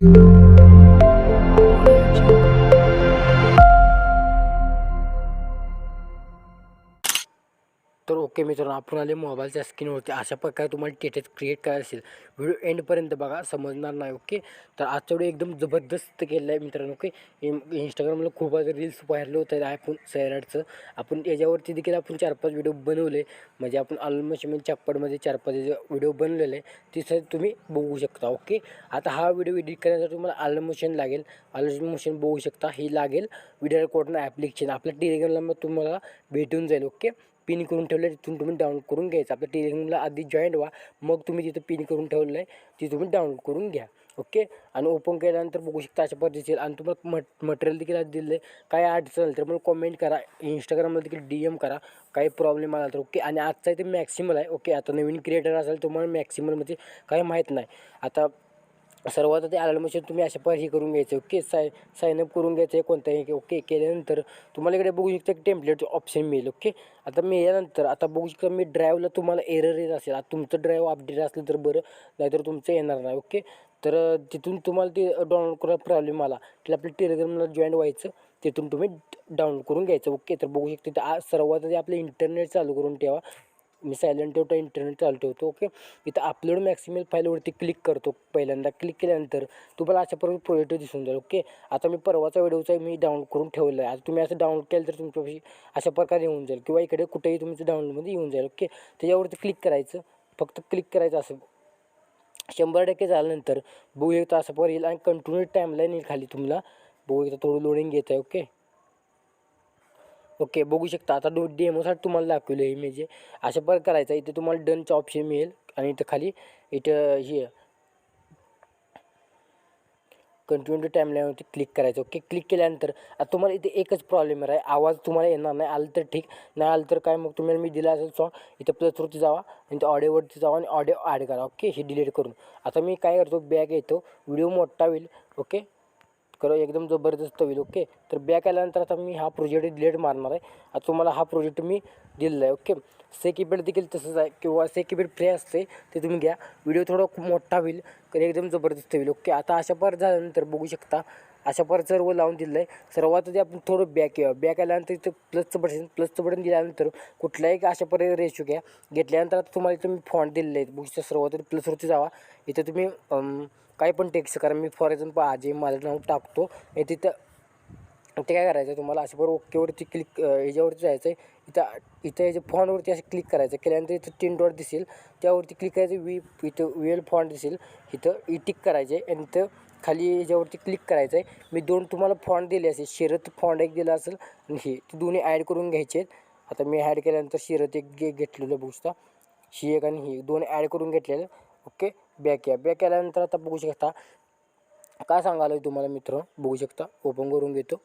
Thank you. Okay मित्रांनो आपण आले मोबाईलच्या स्क्रीनवरती. अशा प्रकारे तुम्हाला टेटेस क्रिएट करायचं असेल व्हिडिओ एंडपर्यंत बघा समजणार नाही ओके? तर आजचा व्हिडिओ एकदम जबरदस्त केलेला आहे मित्रांनो ओके? इंस्टाग्रामला खूप आज रील्स व्हायरल होत आहेत आयफोन सैराटचं आपण याच्यावरती देखील आपण चार पाच व्हिडिओ बनवले. म्हणजे आपण ऑलमोस्ट चप्पडमध्ये चार पाच व्हिडिओ बनलेले ते सर तुम्ही बघू शकता ओके? आता हा व्हिडिओ एडिट करण्यासाठी तुम्हाला आलमोशन लागेल. आलमोशन बघू शकता हे लागेल. व्हिडिओ रेकॉर्डनं ॲप्लिकेशन आपल्या टेलिग्रामला मग तुम्हाला भेटून जाईल ओके? पिन करून ठेवलं तिथून तुम्ही डाउनलोड करून घ्यायचं. आपल्या टेलिग्रामला आधी जॉईंट व्हा. मग तुम्ही तिथं पिन करून ठेवलं आहे ती तुम्ही डाउनलोड करून घ्या. ओके आणि ओपन केल्यानंतर बघू शकता अशा पद्धतीचे. आणि तुम्हाला मट मटेरियल देखील आज दिलं आहे काय अडचण आलं तर मला कमेंट करा. इंस्टाग्रामला देखील डी एम करा. काही प्रॉब्लेम आला तर ओके आणि आजचा इथे मॅक्सिमल आहे ओके आता नवीन क्रिएटर असेल तुम्हाला मॅक्सिमलमध्ये काही माहीत नाही. आता सर्वात आधी आलं तुम्ही अशा पर हे करून घ्यायचं. ओके साय साईनअप करून घ्यायचं आहे कोणत्याही ओके केल्यानंतर तुम्हाला इकडे बघू शकता की टेम्पलेटचं ऑप्शन मिळेल ओके? आता मी यानंतर आता बघू शकता मी ड्राईव्हला तुम्हाला एरर येत असेल. आता तुमचं ड्राईव्ह अपडेट असलं तर बरं नाहीतर तुमचं येणार नाही ओके? तर तिथून तुम्हाला ते डाउनलोड करायला प्रॉब्लेम आला. की आपल्या टेलिग्रामला जॉईन व्हायचं तिथून तुम्ही डाउनलोड करून घ्यायचं ओके? तर बघू शकता आज सर्वात आधी आपलं इंटरनेट चालू करून ठेवा. मी सायलेंट ठेवतो इंटरनेट चालू ठेवतो ओके इथं अपलोड मॅक्सिमल फाईलवरती क्लिक करतो पहिल्यांदा क्लिक केल्यानंतर तुम्हाला अशा प्रकारे प्रोजेक्ट दिसून जाईल ओके आता मी परवाचा व्हिडिओचा मी डाउनलोड करून ठेवलं आहे आता तुम्ही असं डाउनलोड केलं तर तुमच्यापाशी अशा प्रकारे येऊन जाईल किंवा इकडे कुठेही तुमचं डाउनलोडमध्ये येऊन जाईल ओके त्याच्यावरती क्लिक करायचं फक्त क्लिक करायचं असं. शंभर टक्के झाल्यानंतर बघू शकता असं पर येईल आणि कंटिन्यू टाईमलाईन येईल खाली तुम्हाला. बघू शकता थोडं लोडिंग घेत आहे ओके ओके बघू शकता. आता डो डेमोसाठी तुम्हाला दाखवलं आहे इमेज अशा प्रकारे करायचं इथे तुम्हाला डनचं ऑप्शन मिळेल. आणि इथं खाली इथं हे कंटिन्यू टू टाईमलाईनवरती क्लिक करायचं. ओके क्लिक केल्यानंतर आता तुम्हाला इथे एकच प्रॉब्लेम आहे. आवाज तुम्हाला येणार नाही. आलं तर ठीक. नाही आलं तर काय? मग तुम्हाला मी दिला असेल सॉन्ग इथं प्लसवरती जावा. आणि ऑडिओवरती जावा आणि ऑडिओ ॲड करा. ओके हे डिलीट करून. आता मी काय करतो? बॅग येतो. व्हिडिओ मोठा होईल. ओके करो एकदम जबरदस्त होईल ओके तर बॅक आल्यानंतर आता मी हा प्रोजेक्ट डिलेट मारणार आहे. आता तुम्हाला हा प्रोजेक्ट मी दिलेला आहे ओके से कीपॅड देखील तसंच आहे किंवा से कीपॅड फ्री असते ते तुम्ही घ्या. व्हिडिओ थोडा खूप मोठा होईल तर एकदम जबरदस्त होईल ओके आता अशा पर झाल्यानंतर बघू शकता अशा पर सर्व लावून दिलं आहे सर्वात आधी आपण थोडं बॅक येऊया. बॅक आल्यानंतर इथं प्लसचं बटन प्लसचं बटन दिल्यानंतर कुठल्याही अशा प्रकारे रेशो घ्या. घेतल्यानंतर आता तुम्हाला तुम्ही फॉन्ट दिलेले आहेत. बुक्सच्या सर्वात आधी प्लसवरती जावा. इथं तुम्ही काही पण टेक्स्ट करा. मी फॉर एक्झाम्पल आजी माझं नाव टाकतो. आणि तिथं ते काय करायचं आहे तुम्हाला? अशा बरोबर ओकेवरती क्लिक ह्याच्यावरती जायचं आहे इथं इथं याच्या फॉनवरती असं क्लिक करायचं केल्यानंतर इथं तीन डॉट दिसेल. त्यावरती क्लिक करायचं वी इथं वेल फॉन्ट दिसेल. इथं e ई टिक करायचे आणि इथं खाली याच्यावरती क्लिक करायचं आहे मी दोन तुम्हाला फॉन्ट दिले असेल. शिरत फॉन्ट एक दिला असेल आणि हे ते दोन्ही ॲड करून घ्यायचे आहेत आता मी ॲड केल्यानंतर शिरत एक घे घेतलेलं शकता. ही एक आणि ही दोन ॲड करून घेतलेलं. ओके बॅक या. बॅक केल्यानंतर आता बघू शकता. काय सांगायला तुम्हाला मित्र? बघू शकता. ओपन करून घेतो.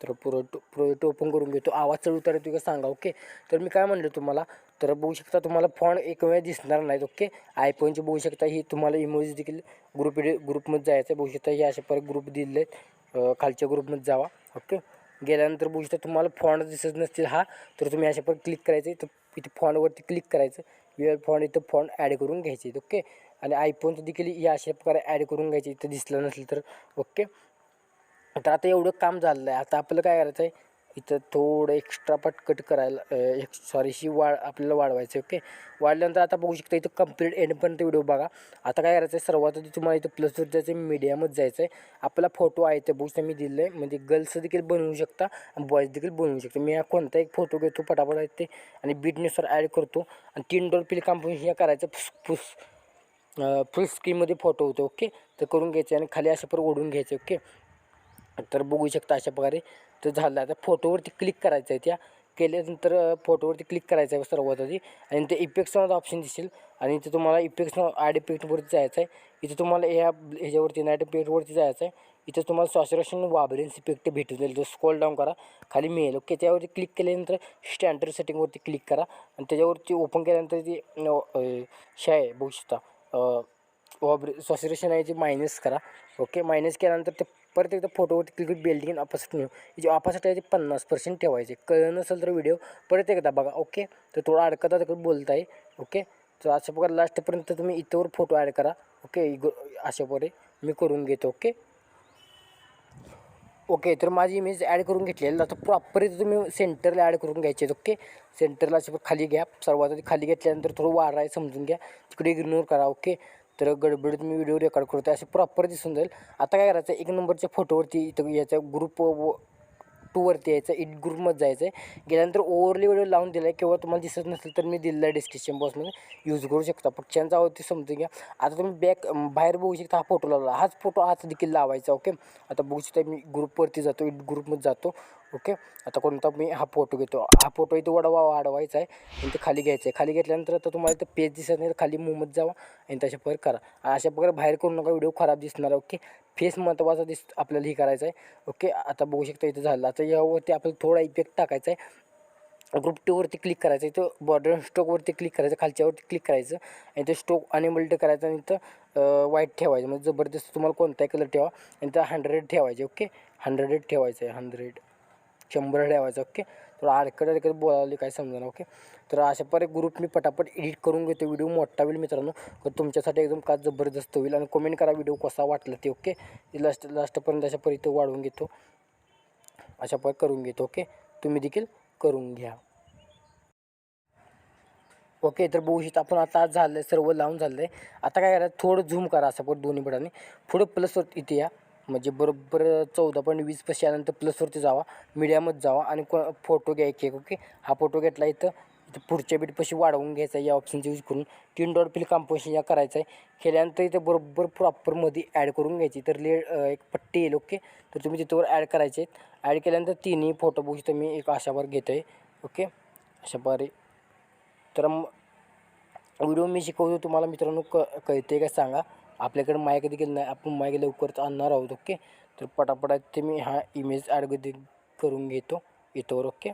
तर प्रोजेक्ट प्रोजेक्ट ओपन करून घेतो. आवाज चढ उतार का सांगा ओके तर मी काय म्हणलं तुम्हाला? तर बघू शकता तुम्हाला फॉन्ट एक वेळ दिसणार नाहीत ओके? आयफोनचे बघू शकता ही तुम्हाला इमोजी देखील ग्रुप ग्रुपमध्ये जायचं आहे बघू शकता हे असे परत ग्रुप दिले आहेत. खालच्या ग्रुपमध्ये जावा ओके? गेल्यानंतर बघू शकता तुम्हाला फॉन्ट दिसत नसतील हा तर तुम्ही अशा परत क्लिक करायचं तर इथे फॉन्टवरती क्लिक करायचं. वेळ फॉन्ट इथं फॉन्ट ॲड करून घ्यायचे ओके? आणि आयफोनचं देखील या अशा प्रकारे ॲड करून घ्यायचे. इथं दिसलं नसेल तर ओके? तर आता एवढं काम झालेलं आहे. आता आपलं काय करायचं आहे इथं थोडं एक्स्ट्रा पटकट करायला एक सॉरीशी वाढ आपल्याला वाढवायचं ओके वाढल्यानंतर आता बघू शकता इथं कंप्लीट एंडपर्यंत व्हिडिओ बघा. आता काय करायचं आहे सर्वात आधी तुम्हाला इथं प्लसवर जायचं आहे मीडियामध्ये जायचं आहे आपला फोटो आहे ते बघू मी दिलं आहे म्हणजे गर्ल्स देखील बनवू शकता आणि बॉईज देखील बनवू शकता. मी हा कोणता एक फोटो घेतो पटापट आहे ते. आणि बीटनुसार ॲड करतो. आणि तीन डोर पिल कॉम्पोजिशन हे करायचं फुस फुस फुल स्क्रीनमध्ये फोटो होतो ओके तर करून घ्यायचे आणि खाली अशा पर ओढून घ्यायचे ओके तर बघू शकता अशा प्रकारे. तर झालं. आता फोटोवरती क्लिक करायचं आहे त्या. केल्यानंतर फोटोवरती क्लिक करायचं आहे सर्वात आधी. आणि ते इफेक्ट्समध्ये ऑप्शन दिसेल. आणि इथे तुम्हाला इफेक्ट्स ॲड इफेक्टवरती जायचं आहे. इथे तुम्हाला ह्या ह्याच्यावरती नाईट इफेक्टवरती जायचं आहे. इथे तुम्हाला सॉचरेशन वाबरेन्स इफेक्ट भेटून जाईल. तो स्कॉल डाऊन करा. खाली मिळेल ओके त्यावरती क्लिक केल्यानंतर स्टँडर्ड सेटिंगवरती क्लिक करा. आणि त्याच्यावरती ओपन केल्यानंतर ती शे आहे. बघू शकता. ऑब्रे सॉसिरेशन आहे जे मायनस करा. ओके मायनस केल्यानंतर ते परत एकदा फोटोवरती क्लिक बेल्डिंग अपोजिट नेऊ जे अपोजिट आहे ते पन्नास पर्सेंट ठेवायचे. कळलं नसेल तर व्हिडिओ परत एकदा बघा. ओके तर थोडा अडकता तिकडे बोलत आहे ओके तर अशा प्रकारे लास्टपर्यंत तुम्ही इथंवर फोटो ॲड करा. ओके अशा प्रकारे मी करून घेतो. ओके ओके तर माझी इमेज ॲड करून घेतलेली. आता प्रॉपर इथं तुम्ही सेंटरला ॲड करून घ्यायचे आहेत. ओके सेंटरला अशा खाली घ्या. सर्वात आधी खाली घेतल्यानंतर थोडं वारा आहे समजून घ्या. तिकडे इग्नोर करा. ओके तर गडबडीत मी व्हिडिओ रेकॉर्ड करतो असे प्रॉपर दिसून जाईल. आता काय करायचं एक नंबरच्या फोटोवरती इथं याच्या ग्रुप टूवरती यायचं इट ग्रुपमध्ये जायचं आहे गेल्यानंतर ओव्हरली व्हिडिओ लावून दिला आहे किंवा तुम्हाला दिसत नसेल तर मी दिलेला आहे डिस्क्रिप्शन बॉक्समध्ये यूज करू शकता. पक्ष्यांचा आवडती समजून घ्या. आता तुम्ही बॅक बाहेर बघू शकता हा फोटो लावला. हाच फोटो आज देखील लावायचा ओके आता बघू शकता मी ग्रुपवरती जातो इट ग्रुपमध्ये जातो. ओके? आता कोणता मी हा फोटो घेतो. हा फोटो इथं वडवा वाढवायचा आहे. आणि ते खाली घ्यायचं आहे. खाली घेतल्यानंतर आता तुम्हाला इथं पेज दिसत नाही तर खाली मुवमध्ये जावा आणि तशा प्रकारे करा. अशा प्रकारे बाहेर करू नका व्हिडिओ खराब दिसणार ओके? फेस महत्त्वाचा दिस आपल्याला हे करायचं आहे ओके? आता बघू शकता इथं झालं. आता यावरती आपल्याला थोडा इफेक्ट टाकायचा आहे. ग्रुप टूवरती क्लिक करायचं इथं बॉर्डर स्ट्रोकवरती क्लिक करायचं खालच्यावरती क्लिक करायचं. आणि ते स्ट्रोक अनेबल्ड करायचं आणि इथं वाईट ठेवायचं. म्हणजे जबरदस्त तुम्हाला कोणताही कलर ठेवा. आणि तर हंड्रेड ठेवायचे ओके? हंड्रेड ठेवायचं आहे हंड्रेड शंभर ठेवायचं ओके थोडं अडकत अडकड बोलावली काय समजा ओके तर अशा प्रकारे ग्रुप मी पटापट एडिट करून घेतो व्हिडिओ मोठा होईल मित्रांनो. तर तुमच्यासाठी एकदम का जबरदस्त होईल आणि कमेंट करा व्हिडिओ कसा वाटला ते ओके लास्ट लास्टपर्यंत अशा पर्यंत वाढवून घेतो. अशा प्रकारे करून घेतो ओके तुम्ही देखील करून घ्या. ओके तर बघू शकता आपण आता आज झालं आहे सर्व लावून झालं आहे आता काय करायचं थोडं झूम करा असं पण दोन्ही बटाने पुढं प्लसवर इथे या. म्हणजे बरोबर चौदा पॉईंट वीस पैसे आल्यानंतर प्लसवरती जावा मीडियामध्ये जावा आणि को फोटो घ्या एक एक ओके हा फोटो घेतला इथं इथं पुढच्या बीटपाशी वाढवून घ्यायचा या ऑप्शनचा यूज करून. तीन डॉट फिल कॉम्पोजिशन या करायचं आहे. केल्यानंतर इथं बरोबर प्रॉपरमध्ये ॲड करून घ्यायची. तर ले एक पट्टी येईल ओके तर तुम्ही तिथवर ॲड करायचे आहेत. ॲड केल्यानंतर तिन्ही फोटो बघू तर मी एक अशावर घेतो आहे ओके अशा प्रकारे तर मग व्हिडिओ मी शिकवतो तुम्हाला मित्रांनो क कळते का सांगा? आपल्याकडे कधी गेलं नाही आपण माईक लवकरच आणणार आहोत ओके तर पटापटा ते मी हा इमेज ॲड करून घेतो येतोवर ओके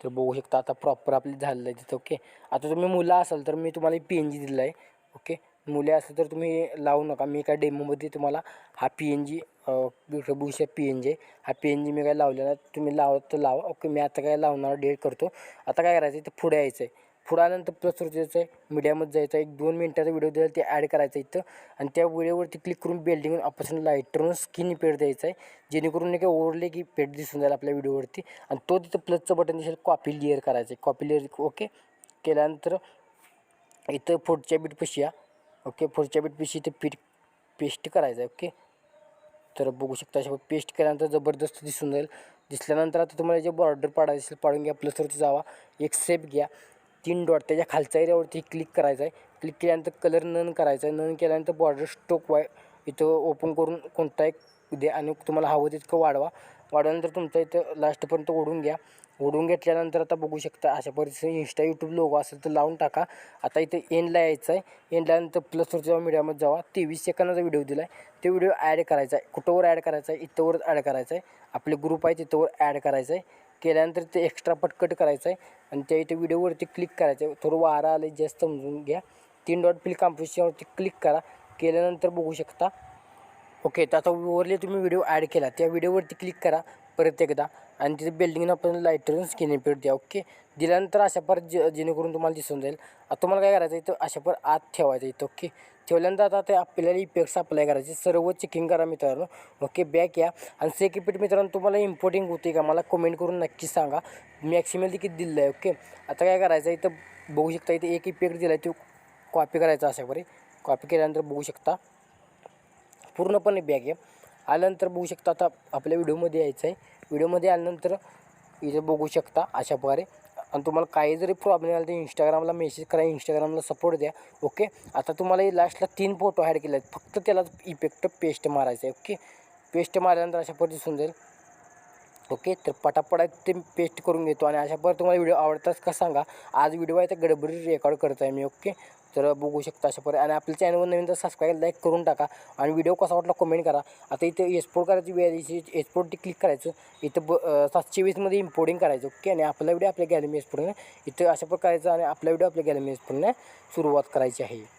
तर बघू शकता आता प्रॉपर आपले झालेलं आहे तिथं ओके आता तुम्ही मुलं असाल तर मी तुम्हाला पी एन जी दिला आहे ओके मुले असेल तर तुम्ही लावू नका मी काय डेमोमध्ये तुम्हाला हा पी एन जी बुशा पी एन जी हा पी एन जी मी काय लावलेला आहे तुम्ही लावा तर लावा ओके मी आता काय लावणार डेट करतो. आता काय करायचं आहे ते पुढे यायचं आहे पुढं आल्यानंतर प्लसवर जायचं आहे मीडियामध्ये जायचं आहे एक दोन मिनटाचा व्हिडिओ दिला ते ॲड करायचं इथं. आणि त्या व्हिडिओवरती क्लिक करून बिल्डिंग ऑप्शन लाईटरून स्किन पेड द्यायचं आहे जेणेकरून नाही काय की पेड दिसून जाईल आपल्या व्हिडिओवरती आणि तो तिथं प्लसचं बटन दिसेल कॉपी लेअर करायचं आहे कॉपी लेअर ओके केल्यानंतर इथं पुढच्या बीटपाशी या. ओके पुढच्या बीटपाशी इथं पीठ पेस्ट करायचं आहे ओके तर बघू शकता अशा पेस्ट केल्यानंतर जबरदस्त दिसून जाईल. दिसल्यानंतर आता तुम्हाला जे बॉर्डर पाडायचं असेल पाडून घ्या. प्लसवरती जावा. एक सेप घ्या. तीन डॉट त्याच्या खालच्या एरियावरती क्लिक करायचं आहे. क्लिक केल्यानंतर कलर नन करायचा आहे. नन केल्यानंतर बॉर्डर स्टोक वाय इथं ओपन करून कोणता एक द्या आणि तुम्हाला हवं तितकं वाढवा. वाढवल्यानंतर तुमचं इथं लास्टपर्यंत ओढून घ्या. ओढून घेतल्यानंतर आता बघू शकता अशा पद्धतीने इंस्टा यूट्यूब लोगो असेल तर लावून टाका. आता इथं एंडला यायचं आहे. एंडला नंतर प्लसवर जेव्हा मीडियामध्ये जावा. तेवीस सेकंदाचा व्हिडिओ दिला आहे ते व्हिडिओ ॲड करायचा आहे. कुठंवर ॲड करायचा आहे? इथंवर ॲड करायचा आहे. आपले ग्रुप आहे तिथंवर ॲड करायचं आहे. केल्यानंतर ते एक्स्ट्रा पटकट करायचं आहे आणि त्या इथे व्हिडिओवरती क्लिक करायचं आहे थोडं वारा आलं जास्त समजून घ्या. तीन डॉट फिल कॉम्पोजिशनवरती क्लिक करा. केल्यानंतर बघू शकता. ओके तर आता ओवरले तुम्ही व्हिडिओ ॲड केला. त्या व्हिडिओवरती क्लिक करा परत एकदा. आणि तिथे बिल्डिंगनं आपण लाईटरून स्किन इफेक्ट द्या. ओके दिल्यानंतर अशा पर जेणेकरून तुम्हाला दिसून जाईल. आता तुम्हाला काय करायचं इथं अशा पर आत ठेवायचं इथं. ओके ठेवल्यानंतर आता ते आपल्याला इपेक्स अप्लाय करायचे. सर्व चेकिंग करा मित्रांनो. ओके बॅक या. आणि सेक मित्रांनो तुम्हाला इम्पोर्टिंग होते का? मला कमेंट करून नक्की सांगा. मॅक्सिमम किती दिलं आहे ओके आता काय करायचं? इथं बघू शकता इथे एक इपेक्ट दिला आहे तो कॉपी करायचा अशा बरे कॉपी केल्यानंतर बघू शकता. पूर्णपणे बॅग आहे आल्यानंतर बघू शकता आता आपल्या व्हिडिओमध्ये यायचं आहे व्हिडिओमध्ये आल्यानंतर इथं बघू शकता अशा प्रकारे आणि तुम्हाला काही जरी प्रॉब्लेम आला तर इंस्टाग्रामला मेसेज करा इंस्टाग्रामला सपोर्ट द्या ओके आता तुम्हाला लास्टला तीन फोटो ॲड केले आहेत फक्त त्याला इफेक्ट पेस्ट मारायचं आहे ओके पेस्ट मारल्यानंतर अशा पद्धती दिसून जाईल ओके? तर पटापटा ते पेस्ट करून घेतो आणि अशा प्रकारे तुम्हाला व्हिडिओ आवडतात का सांगा. आज व्हिडिओ आहे तर गडबडी रेकॉर्ड करत आहे मी ओके? तर बघू शकता अशा प्रकारे. आणि आपल्या चॅनलवर नवीन तर सबस्क्राईब लाईक करून टाका. आणि व्हिडिओ कसा वाटला कमेंट करा. आता इथे एक्सपोर्ट करायची वेळ एक्सपोर्टची क्लिक करायचं. इथं ब सातशे वीसमध्ये इम्पोर्टिंग करायचं ओके? आणि आपला व्हिडिओ आपल्या गॅलरी एक्सपोर्टने इथं अशा प्रकारचं करायचं आणि आपला व्हिडिओ आपल्या गॅलरी एक्सपोर्टने सुरुवात करायची आहे.